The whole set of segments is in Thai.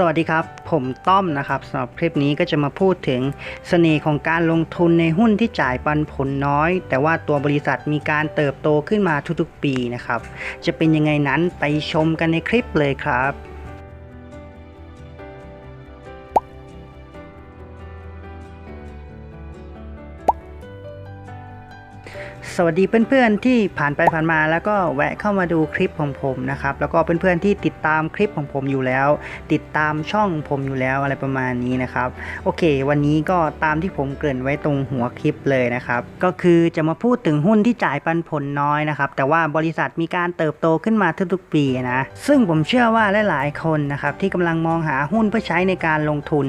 สวัสดีครับ ผมต้อมนะครับสำหรับคลิปนี้ก็จะมาพูดถึงเสน่ห์ของการลงทุนในหุ้นที่จ่ายปันผลน้อย แต่ว่าตัวบริษัทมีการเติบโตขึ้นมาทุกๆปีนะครับ จะเป็นยังไงนั้นไปชมกันในคลิปเลยครับ สวัสดีเพื่อนๆที่ผ่านไปผ่านมาแล้วก็แวะเข้ามาดูคลิปของผมนะครับแล้วก็เพื่อนๆที่ติดตามคลิปของผมอยู่แล้ว ติดตามช่องผมอยู่แล้วอะไรประมาณนี้นะครับโอเค วันนี้ก็ตามที่ผมเกริ่นไว้ตรงหัวคลิปเลยนะครับก็คือจะมาพูดถึงหุ้นที่จ่ายปันผลน้อยนะครับแต่ว่าบริษัทมีการเติบโตขึ้นมาทุกๆปีนะซึ่งผมเชื่อว่าหลายๆคนนะครับที่กำลังมองหาหุ้นเพื่อใช้ในการลงทุน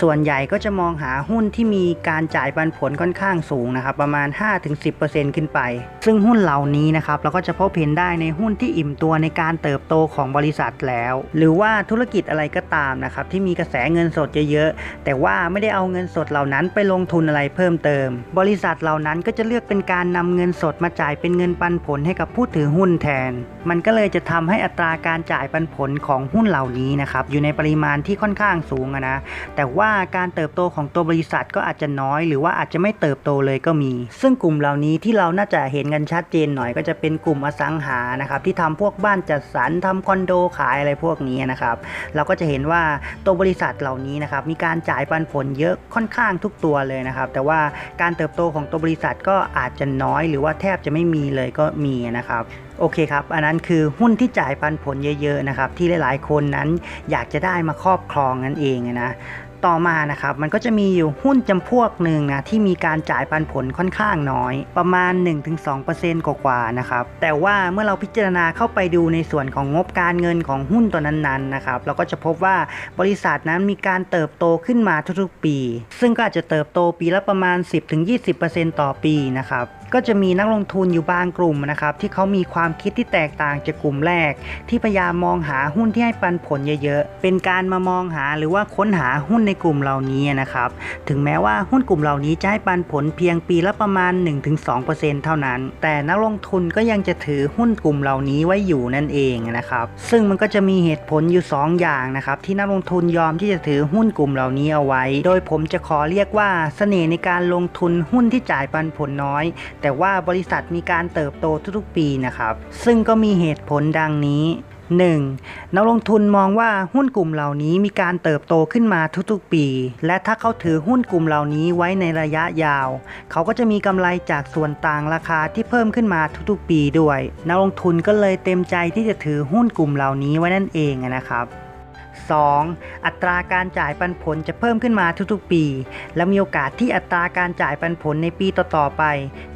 ส่วนใหญ่ก็จะมองหาหุ้นที่มีการจ่ายปันผลค่อนข้างสูงนะครับประมาณ 5-10%ขึ้นไป ซึ่งหุ้นเหล่านี้นะครับเราก็จะพบเห็นได้ในหุ้นที่อิ่มตัวในการเติบโตของบริษัทแล้ว หรือว่าธุรกิจอะไรก็ตามนะครับที่มีกระแสเงินสดเยอะๆแต่ว่าไม่ได้เอาเงินสดเหล่านั้นไปลงทุนอะไรเพิ่มเติม บริษัทเหล่านั้นก็จะเลือกเป็นการนำเงินสดมาจ่ายเป็นเงินปันผลให้กับผู้ถือหุ้นแทน มันก็เลยจะทำให้อัตราการจ่ายปันผลของหุ้นเหล่านี้นะครับอยู่ในปริมาณที่ค่อนข้างสูงนะแต่ว่าการเติบโตของตัวบริษัทก็อาจจะน้อย หรือว่าอาจจะไม่เติบโตเลยก็มี ซึ่งกลุ่มเหล่านี้ที่เราน่าจะเห็นกันชัดเจนหน่อยก็จะเป็นกลุ่มอสังหานะครับที่ทำพวกบ้านจัดสรรทำคอนโดขายอะไรพวกนี้นะครับ เราก็จะเห็นว่าตัวบริษัทเหล่านี้นะครับมีการจ่ายปันผลเยอะค่อนข้างทุกตัวเลยนะครับ แต่ว่าการเติบโตของตัวบริษัทก็อาจจะน้อยหรือว่าแทบจะไม่มีเลยก็มีนะครับโอเคครับ อันนั้นคือหุ้นที่จ่ายปันผลเยอะๆนะครับที่หลายๆคนนั้นอยากจะได้มาครอบครองนั่นเองนะ ต่อมานะครับมันก็จะมีอยู่หุ้นจำพวกหนึ่งนะที่มีการจ่ายปันผลค่อนข้างน้อย ประมาณ 1-2%กว่าๆนะครับแต่ว่าเมื่อเราพิจารณาเข้าไปดูในส่วนของงบการเงินของหุ้นตัวนั้นๆนะครับเราก็จะพบว่าบริษัทนั้นมีการเติบโตขึ้นมาทุกๆปี ซึ่งก็อาจจะเติบโตปีละประมาณ 10-20%ต่อปีนะครับ ก็จะมีนักลงทุนอยู่บางกลุ่มนะครับที่เขามีความคิดที่แตกต่างจากกลุ่มแรก ที่พยายามมองหาหุ้นที่ให้ปันผลเยอะๆ เป็นการมามองหาหรือว่าค้นหาหุ้นในกลุ่มเหล่านี้นะครับ ถึงแม้ว่าหุ้นกลุ่มเหล่านี้จะให้ปันผลเพียงปีละประมาณ 1-2%เท่านั้น แต่นักลงทุนก็ยังจะถือหุ้นกลุ่มเหล่านี้ไว้อยู่นั่นเองนะครับ ซึ่งมันก็จะมีเหตุผลอยู่ 2 อย่างนะครับที่นักลงทุนยอมที่จะถือหุ้นกลุ่มเหล่านี้เอาไว้ โดยผมจะขอเรียกว่าเสน่ห์ในการลงทุนหุ้นที่จ่ายปันผลน้อยแต่ว่าบริษัทมีการเติบโตทุกๆปีนะครับ ซึ่งก็มีเหตุผลดังนี้ 1. นักลงทุนมองว่าหุ้นกลุ่มเหล่านี้มีการเติบโตขึ้นมาทุกๆปี และถ้าเขาถือหุ้นกลุ่มเหล่านี้ไว้ในระยะยาว เขาก็จะมีกำไรจากส่วนต่างราคาที่เพิ่มขึ้นมาทุกๆปีด้วย นักลงทุนก็เลยเต็มใจที่จะถือหุ้นกลุ่มเหล่านี้ไว้นั่นเองนะครับ 2. อัตราการจ่ายปันผลจะเพิ่มขึ้นมาทุกๆปี และมีโอกาสที่อัตราการจ่ายปันผลในปีต่อๆไป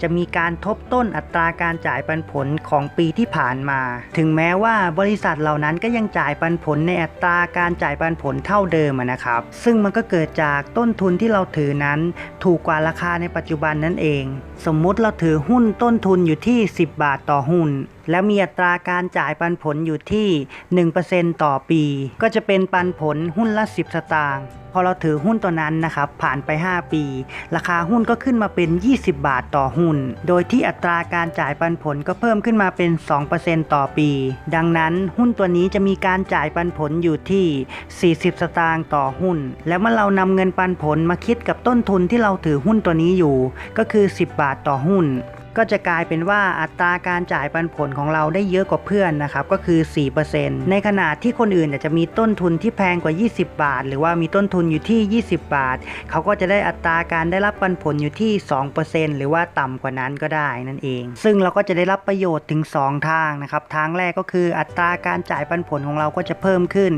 จะมีการทบต้นอัตราการจ่ายปันผลของปีที่ผ่านมา ถึงแม้ว่าบริษัทเหล่านั้นก็ยังจ่ายปันผลในอัตราการจ่ายปันผลเท่าเดิมนะครับ ซึ่งมันก็เกิดจากต้นทุนที่เราถือนั้น ถูกกว่าราคาในปัจจุบันนั่นเอง สมมุติเราถือหุ้นต้นทุนอยู่ที่ 10 บาทต่อหุ้น แล้วมีอัตราการจ่ายปันผลอยู่ที่ 1%ต่อปี ก็จะเป็นปันผลหุ้นละ 10 สตางค์พอเราถือหุ้นตัวนั้นนะครับ ผ่านไป 5 ปี ราคาหุ้นก็ขึ้นมาเป็น 20 บาทต่อหุ้น โดยที่อัตราการจ่ายปันผลก็เพิ่มขึ้นมาเป็น 2%ต่อปี ดังนั้นหุ้นตัวนี้จะมีการจ่ายปันผลอยู่ที่ 40 สตางค์ต่อหุ้น แล้วเมื่อเรานำเงินปันผลมาคิดกับต้นทุนที่เราถือหุ้นตัวนี้อยู่ ก็คือ 10 บาทต่อหุ้น ก็จะกลายเป็นว่าอัตราการจ่ายปันผลของเราได้เยอะกว่าเพื่อนนะครับก็คือ 4%ในขณะที่คนอื่นจะมีต้นทุนที่แพงกว่า 20 บาท หรือว่ามีต้นทุนอยู่ที่ 20 บาท เขาก็จะได้อัตราการได้รับปันผลอยู่ที่ 2%หรือว่าต่ำกว่านั้นก็ได้นั่นเอง ซึ่งเราก็จะได้รับประโยชน์ถึง 2 ทางนะครับทางแรกก็คืออัตราการจ่ายปันผลของเราก็จะเพิ่มขึ้น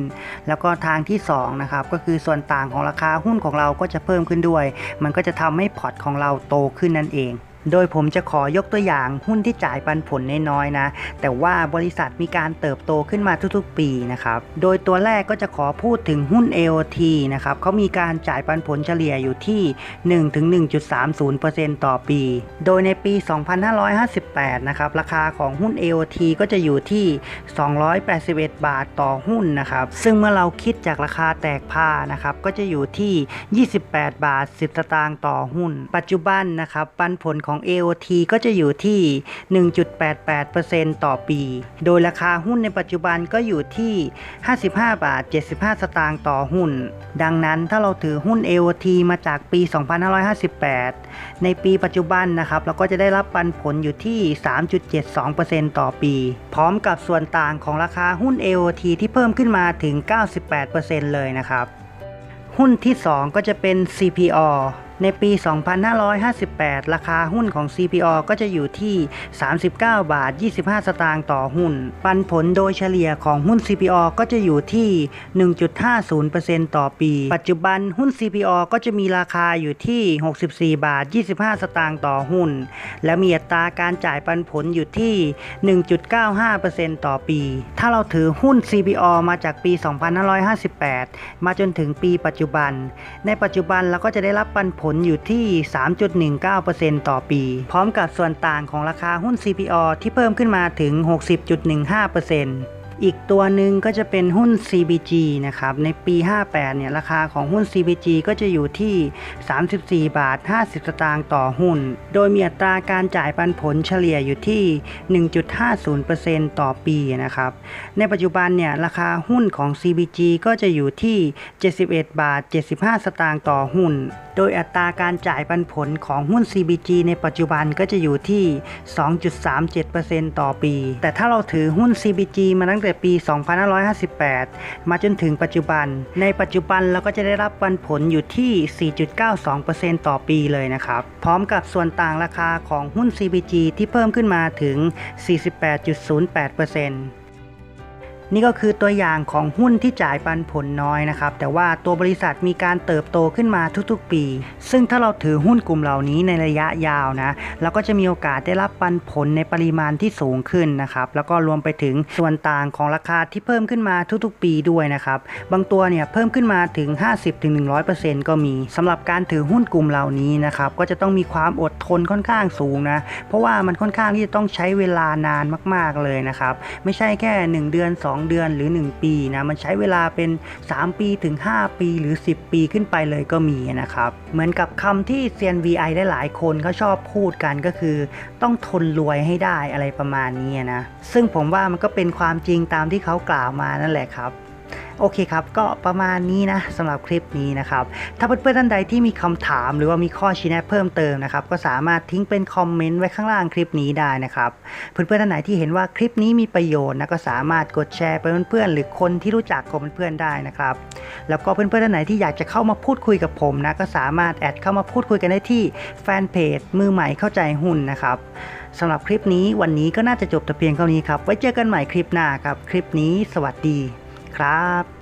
แล้วก็ทางที่2นะครับก็คือส่วนต่างของราคาหุ้นของเราก็จะเพิ่มขึ้นด้วย มันก็จะทำให้พอร์ตของเราโตขึ้นนั่นเอง โดยผมจะขอยกตัวอย่างหุ้นที่จ่ายปันผลน้อยๆนะ แต่ว่าบริษัทมีการเติบโตขึ้นมาทุกๆ ปีนะครับ โดยตัวแรกก็จะขอพูดถึงหุ้น AOT นะครับเขามีการจ่ายปันผลเฉลี่ยอยู่ที่ 1-1.30%ต่อปี โดยในปี 2558 นะครับ ราคาของหุ้น AOT ก็จะอยู่ที่ 281 บาทต่อหุ้นนะครับ ซึ่งเมื่อเราคิดจากราคาแตกผ้านะครับ ก็จะอยู่ที่ 28 บาท 10 สตางค์ต่อหุ้น ปัจจุบันนะครับ ปันผลของ AOT ก็จะอยู่ที่ 1.88%ต่อปี โดยราคาหุ้นในปัจจุบันก็อยู่ที่ 55 บาท 75 สตางค์ต่อหุ้น ดังนั้นถ้าเราถือหุ้น AOT มาจากปี 2558 ในปีปัจจุบันนะครับ เราก็จะได้รับปันผลอยู่ที่ 3.72%ต่อปี พร้อมกับส่วนต่างของราคาหุ้น AOT ที่เพิ่มขึ้นมาถึง 98%เลยนะครับ หุ้นที่ 2 ก็จะเป็น CPO ในปี 2558 ราคาหุ้นของ CPO ก็จะอยู่ที่ 39 บาท 25 สตางค์ต่อหุ้น ปันผลโดยเฉลี่ยของหุ้น CPO ก็จะอยู่ที่ 1.50%ต่อปี ปัจจุบันหุ้น CPO ก็จะมีราคาอยู่ที่ 64 บาท 25 สตางค์ต่อหุ้น และมีอัตราการจ่ายปันผลอยู่ที่ 1.95%ต่อปี ถ้าเราถือหุ้น CPO มาจากปี 2558 มาจนถึงปีปัจจุบัน ในปัจจุบันเราก็จะได้รับปันผลอยู่ที่ 3.19%ต่อปี พร้อมกับส่วนต่างของราคาหุ้น CPO ที่เพิ่มขึ้นมาถึง 60.15% อีกตัวหนึ่งก็จะเป็นหุ้น CBG นะครับ ในปี 58 เนี่ย ราคาของหุ้น CBG ก็จะอยู่ที่ 34 บาท 50 สตางค์ต่อหุ้น โดยมีอัตราการจ่ายปันผลเฉลี่ยอยู่ที่ 1.50%ต่อปีนะครับ ในปัจจุบันเนี่ย ราคาหุ้นของ CBG ก็จะอยู่ที่ 71 บาท 75 สตางค์ต่อหุ้น โดยอัตราการจ่ายปันผลของหุ้น CBG ในปัจจุบันก็จะอยู่ที่ 2.37%ต่อปี แต่ถ้าเราถือหุ้น CBG มาตั้งแต่ปี 2558 มาจนถึงปัจจุบัน ในปัจจุบันเราก็จะได้รับปันผลอยู่ที่ 4.92%ต่อปีเลยนะครับ พร้อมกับส่วนต่างราคาของหุ้น CBG ที่เพิ่มขึ้นมาถึง 48.08% นี่ก็คือตัวอย่างของหุ้นที่จ่ายปันผลน้อยนะครับ แต่ว่าตัวบริษัทมีการเติบโตขึ้นมาทุกๆปี ซึ่งถ้าเราถือหุ้นกลุ่มเหล่านี้ในระยะยาวนะเราก็จะมีโอกาสได้รับปันผลในปริมาณที่สูงขึ้นนะครับ แล้วก็รวมไปถึงส่วนต่างของราคาที่เพิ่มขึ้นมาทุกๆ ปีด้วยนะครับ บางตัวเนี่ยเพิ่มขึ้นมาถึง 50-100%ก็มีสำหรับการถือหุ้นกลุ่มเหล่านี้นะครับ ก็จะต้องมีความอดทนค่อนข้างสูงนะ เพราะว่ามันค่อนข้างที่จะต้องใช้เวลานานมาก ๆเลยนะครับ ไม่ใช่แค่ 1 เดือน2 เดือนหรือ 1 ปีนะมันใช้เวลาเป็น 3 ปีถึง 5 ปีหรือ 10 ปีขึ้นไปเลยก็มีนะครับ เหมือนกับคำที่เซียน VI ได้หลายคนเขาชอบพูดกันก็คือ ต้องทนรวยให้ได้อะไรประมาณนี้นะซึ่งผมว่ามันก็เป็นความจริงตามที่เขากล่าวมานั่นแหละครับ โอเคครับ ก็ประมาณนี้นะสำหรับคลิปนี้นะครับ ถ้าเพื่อนๆท่านใดที่มีคำถามหรือว่ามีข้อชี้แนะเพิ่มเติมนะครับ ก็สามารถทิ้งเป็นคอมเมนต์ไว้ข้างล่างคลิปนี้ได้นะครับ เพื่อนๆท่านไหนที่เห็นว่าคลิปนี้มีประโยชน์นะก็สามารถกดแชร์ไปเพื่อนๆหรือคนที่รู้จักกับเพื่อนๆได้นะครับ แล้วก็เพื่อนๆท่านไหนที่อยากจะเข้ามาพูดคุยกับผมนะก็สามารถแอดเข้ามาพูดคุยกันได้ที่แฟนเพจมือใหม่เข้าใจหุ้นนะครับสำหรับคลิปนี้วันนี้ก็น่าจะจบแต่เพียงเท่านี้ครับ ไว้เจอกันใหม่คลิปหน้าครับ คลิปนี้ สวัสดี ครับ